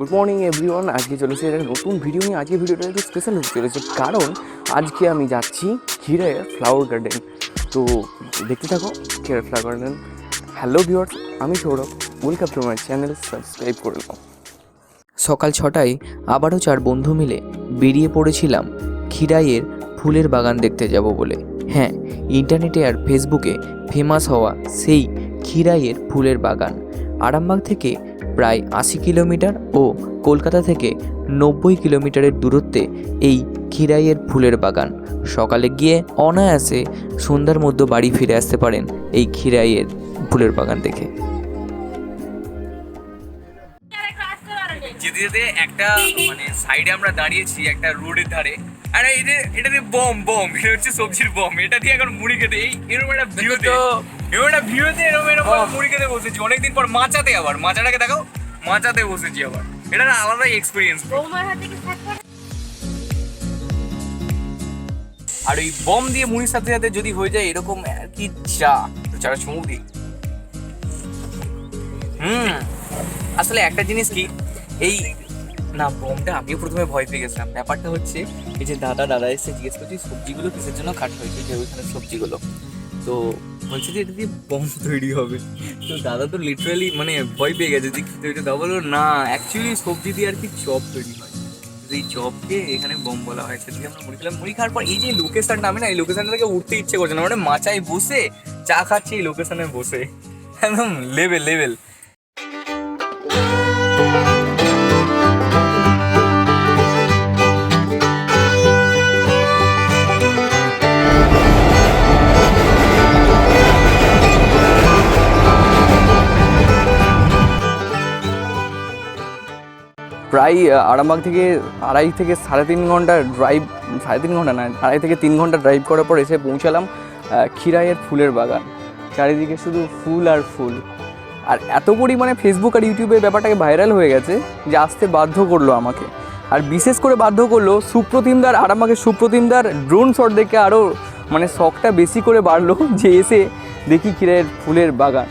Good morning everyone আজকে চলেছে একটা নতুন ভিডিও নিয়ে। আজকে ভিডিওটা একটু স্পেশাল হতে চলেছে। কারণ আজকে আমি যাচ্ছি ক্ষীরে ফ্লাওয়ার গার্ডেন তো দেখতে থাকো ক্ষীরে ফ্লাওয়ার গার্ডেন হ্যালো ভিওয়ার্স আমি Sourav. Welcome to my channel subscribe করে নাও। সকাল ছটায় আবারও চার বন্ধু মিলে বেরিয়ে পড়েছিলাম খিরাইয়ের ফুলের বাগান দেখতে যাব বলে। হ্যাঁ ইন্টারনেটে আর ফেসবুকে ফেমাস হওয়া সেই খিরাইয়ের ফুলের বাগান। আরামবাগ থেকে প্রায় আশি কিলোমিটার ও কলকাতা থেকে নব্বই কিলোমিটারের দূরত্বে এই খিরাইয়ের ফুলের বাগান। সকালে গিয়ে অনায়াসে সন্ধ্যার মধ্যে বাড়ি ফিরে আসতে পারেন এই খিরাইয়ের ফুলের বাগান দেখে। যেতে যেতে একটা মানে সাইডে আমরা দাঁড়িয়েছি একটা রোডের ধারে। আরে এটা এটা দিয়ে বম বম এটা হচ্ছে সবজির বম এটা দিয়ে এখন মুড়ি খেতে এই এরকম একটা ভিউতে এরকম একটা ভিউতে এরকম এরকম মুড়ি খেতে বসেছি অনেকদিন পর মাচাতে আবার মাচাটাকে দেখাও মাচাতে বসেছি আবার এটা একটা আলাদাই এক্সপিরিয়েন্স বৌমার হাতে কি থাকবে আর ওই বম দিয়ে মুড়ির সাথে সাথে যদি হয়ে যায় এরকম আর কি চা তো চাটা চুমুক দিই। হুম আসলে একটা জিনিস কি এই না বমটা আমিও প্রথমে ভয় পেয়ে গেছিলাম। ব্যাপারটা হচ্ছে, এই যে দাদা দাদা এসে জিজ্ঞেস করছি সবজিগুলো কিসের জন্য কাট হয়েছে? যে ওইখানে সবজিগুলো? তো বলছে যে, এটা দিয়ে বম তৈরি হবে। তো দাদা তো লিটারালি মানে ভয় পেয়ে গেছে যে কি তৈরি দাদা বলল না অ্যাকচুয়ালি সবজি দিয়ে আর কি চপ তৈরি হয়। এই চপকে এখানে বম বলা হয়। সেদিকে আমরা মুড়ি খেলাম। মুড়ি খাওয়ার পর এই যে লোকেশনটা আমি না, এই লোকেশনটা থেকে উঠতে ইচ্ছে করছে না। মানে মাচায় বসে চা খাচ্ছি, এই লোকেশনে বসে। একদম লেভেল লেভেল প্রায় আরামবাগ থেকে আড়াই থেকে সাড়ে তিন ঘণ্টা ড্রাইভ সাড়ে তিন ঘণ্টা না আড়াই থেকে তিন ঘণ্টা ড্রাইভ করার পর এসে পৌঁছালাম আহ, খিরাইয়ের ফুলের বাগান। চারিদিকে শুধু ফুল আর ফুল। আর এত পরিমাণে ফেসবুক আর ইউটিউবে ব্যাপারটাকে ভাইরাল হয়ে গেছে যে আসতে বাধ্য করল আমাকে। আর বিশেষ করে বাধ্য করল সুপ্রতিমদার আরামবাগের সুপ্রতিমদার ড্রোন শট দেখে আরও মানে শখটা বেশি করে বাড়লো যে এসে দেখি খিরাইয়ের ফুলের বাগান।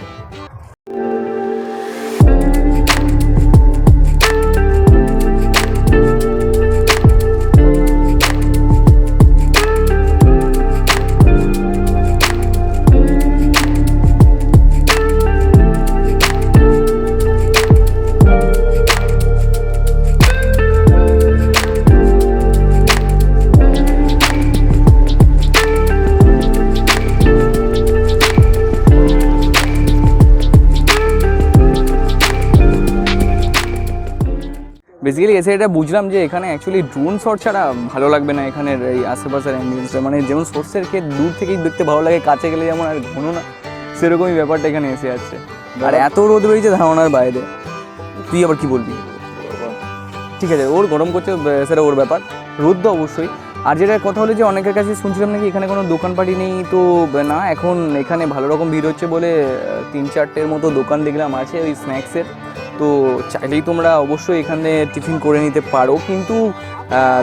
বেসিক্যালি এসে এটা বুঝলাম যে এখানে অ্যাকচুয়ালি ড্রোন শট ছাড়া ভালো লাগবে না এখানের এই আশেপাশের অ্যাম্বিয়েন্সটা মানে যেমন সোর্সের ক্ষেত দূর থেকেই দেখতে ভালো লাগে কাছে গেলে যেমন আর ঘন না সেরকমই ব্যাপারটা এখানে এসে যাচ্ছে আর এত রোদ বেরিয়েছে ধারণার বাইরে। তুই আবার কি বলবি? ঠিক আছে ওর গরম করছে সেটা ওর ব্যাপার। রোদ তো অবশ্যই। আর যেটা কথা হলো যে অনেকের কাছে শুনছিলাম নাকি এখানে কোনো দোকানপাটি নেই তো না এখন এখানে ভালো রকম ভিড় হচ্ছে বলে তিন চারটের মতো দোকান দেখলাম আছে ওই স্ন্যাক্সের তো চাইলেই তোমরা অবশ্যই এখানে টিফিন করে নিতে পারো। কিন্তু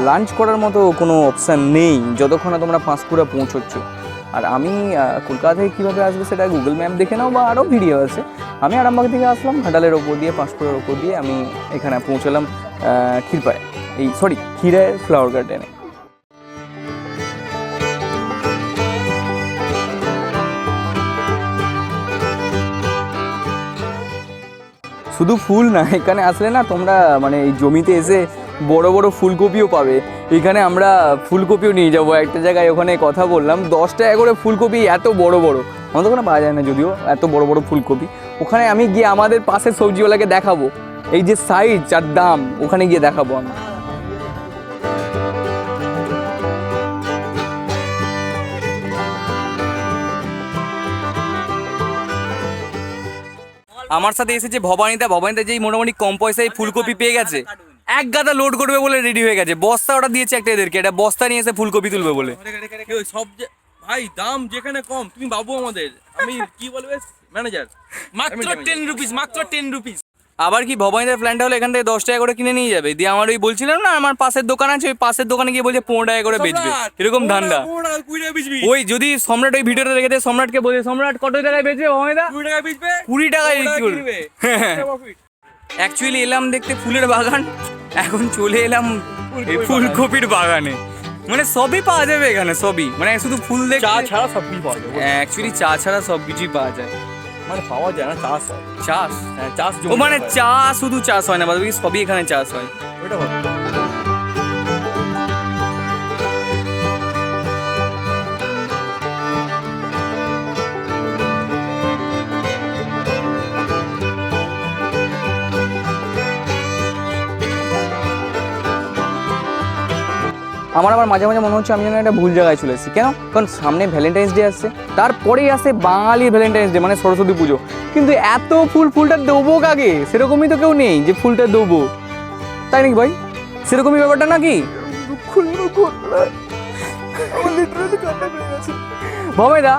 লাঞ্চ করার মতো কোনো অপশান নেই, যতক্ষণ না তোমরা পাঁশকুড়া পৌঁছচ্ছ। আর আমি কলকাতা থেকে কীভাবে আসব সেটা গুগল ম্যাপ দেখে নাও বা আরও ভিডিও আছে। আমি আরামবাগ থেকে আসলাম ঘাটালের ওপর দিয়ে, পাঁশকুড়ার ওপর দিয়ে আমি এখানে পৌঁছলাম ক্ষীরপায়ে এই সরি ক্ষীরায় ফ্লাওয়ার গার্ডেনে শুধু ফুল না, এখানে আসলে না তোমরা মানে এই জমিতে এসে বড় বড় ফুলকপিও পাবে। এখানে আমরা ফুলকপিও নিয়ে যাব। একটা জায়গায় ওখানে কথা বললাম দশটা টাকা করে ফুলকপি এত বড় বড়। আমাদের ওখানে পাওয়া যায় না যদিও, এত বড় বড় ফুলকপি। ওখানে আমি গিয়ে আমাদের পাশের সবজিওয়ালাকে দেখাবো। এই যে সাইজ আর দাম, ওখানে গিয়ে দেখাবো আমি। আমার সাথে এসেছে ভবানীদা ভবানিতা যেই মোটামুটি কম পয়সায় ফুলকপি পেয়ে গেছে এক গাদা লোড করবে বলে রেডি হয়ে গেছে। বস্তা ওটা দিয়েছে একটা এদেরকে এটা বস্তা নিয়ে এসে ফুলকপি তুলবে বলে। সব যে ভাই দাম যেখানে কম তুমি বাবু আমাদের। আমি কি বলবে? ম্যানেজার মাত্র টেন রুপিস মাত্র টেন রুপিস আবার কি ভবানীদের প্ল্যানটা হলো এখান থেকে দশ টাকা করে কিনে নিয়ে যাবে? দিয়ে আমার ওই বলছিলাম না আমার পাশের দোকান আছে ওই পাশের দোকানে গিয়ে বলছে পনেরো টাকা করে বেচবে। এরকম ধান্দা। ওই যদি সম্রাট ওই ভিডিওটা দেখে দেয়, সম্রাটকে বলছে সম্রাট কত টাকায় বেচবে ভবানীদা? কুড়ি টাকা বেচবে কুড়ি টাকায় বিক্রি করবে। হ্যাঁ। অ্যাকচুয়ালি এলাম দেখতে ফুলের বাগান এখন চলে এলাম এই ফুলকপির বাগানে। মানে সবই পাওয়া যাবে এখানে সবই। মানে শুধু ফুল চা ছাড়া সব কিছু পাওয়া যাবে। অ্যাকচুয়ালি চা ছাড়া সব কিছুই পাওয়া যায়। মানে পাওয়া যায় না চাষ হয়। চাষ? হ্যাঁ চাষ ও মানে চা শুধু চাষ হয় না বাদ বাকি সবই এখানে চাষ হয়। ওটা ভালো। আমার আবার মাঝে মাঝে মনে হচ্ছে আমি যেন একটা ভুল জায়গায় চলে এসেছি। কেন? কারণ সামনে ভ্যালেন্টাইন্স ডে আসছে। তারপরেই আসে বাঙালির ভ্যালেন্টাইন্স ডে মানে সরস্বতী পুজো। কিন্তু এত ফুল, ফুলটা দেবো কাকে? সেরকমই তো কেউ নেই যে ফুলটা দেবো। তাই নাকি ভাই? সেরকমই ব্যাপারটা নাকি? ভাবেদা,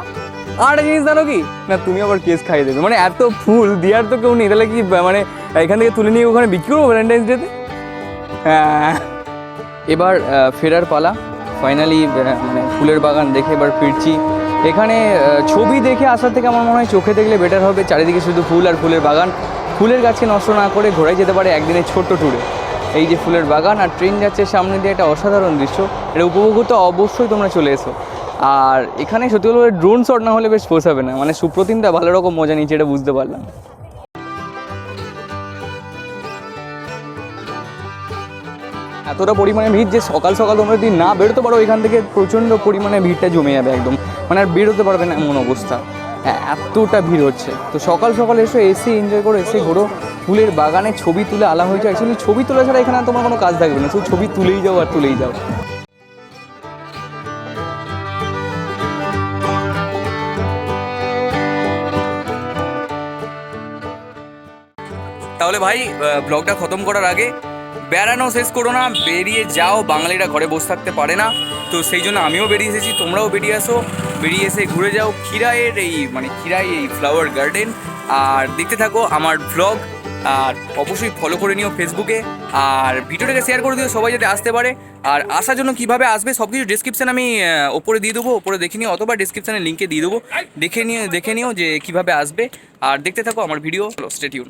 আর জিনিস জানো কি? না, তুমি আবার কেস খাইয়ে দেবে। মানে এত ফুল, দেওয়ার তো কেউ নেই। তাহলে কি মানে এখান থেকে তুলে নিয়ে ওখানে বিক্রি করব ভ্যালেন্টাইন্স ডেতে হ্যাঁ। এবার ফেরার পালা। ফাইনালি মানে ফুলের বাগান দেখে এবার ফিরছি। এখানে ছবি দেখে আসার থেকে আমার মনে হয় চোখে দেখলে বেটার হবে। চারিদিকে শুধু ফুল আর ফুলের বাগান। ফুলের গাছকে নষ্ট না করে ঘোরাই যেতে পারে একদিনের ছোট্ট ট্যুরে এই যে ফুলের বাগান আর ট্রেন যাচ্ছে সামনে দিয়ে একটা অসাধারণ দৃশ্য। এটা উপভোগ করতে অবশ্যই তোমরা চলে এসো। আর এখানে সত্যি বলে ড্রোন শট না হলে বেশ পোষাবে না। মানে সুপ্রতিমটা ভালো রকম মজা নিচ্ছে এটা বুঝতে পারলাম। এতটা পরিমাণে ভিড় যে সকাল সকাল তোমরা যদি না বেরোতে পারো, এখান থেকে প্রচণ্ড পরিমাণে ভিড়টা জমে যাবে একদম। মানে আর বেরোতে পারবে না এমন অবস্থা। হ্যাঁ এতটা ভিড় হচ্ছে। তো সকাল সকাল এসে এসে এনজয় করো এসে ঘোরো। ফুলের বাগানে ছবি তুলে আলা হয়েছে। অ্যাকচুয়ালি ছবি তোলা ছাড়া এখানে তোমার কোনো কাজ থাকবে না। শুধু ছবি তুলেই যাও আর তুলেই যাও। তাহলে ভাই ব্লগটা খতম করার আগে বেড়ানো শেষ করো না, বেরিয়ে যাও, বাঙালিরা ঘরে বসে থাকতে পারে না। তো সেই জন্য আমিও বেরিয়ে এসেছি, তোমরাও বেরিয়ে আসো। বেরিয়ে এসে ঘুরে যাও খিরাইয়ের এই মানে খিরাই এই ফ্লাওয়ার গার্ডেন আর দেখতে থাকো আমার ব্লগ আর অবশ্যই ফলো করে নিও ফেসবুকে আর ভিডিওটাকে শেয়ার করে দিও সবাই যাতে আসতে পারে। আর আসার জন্য কীভাবে আসবে সব কিছু ডিসক্রিপশান আমি ওপরে দিয়ে দেবো, ওপরে দেখে নিও, অথবা ডিসক্রিপশানে লিঙ্কে দিয়ে দেবো। দেখে নিও দেখে নিও যে কীভাবে আসবে। আর দেখতে থাকো আমার ভিডিও স্টেটিউন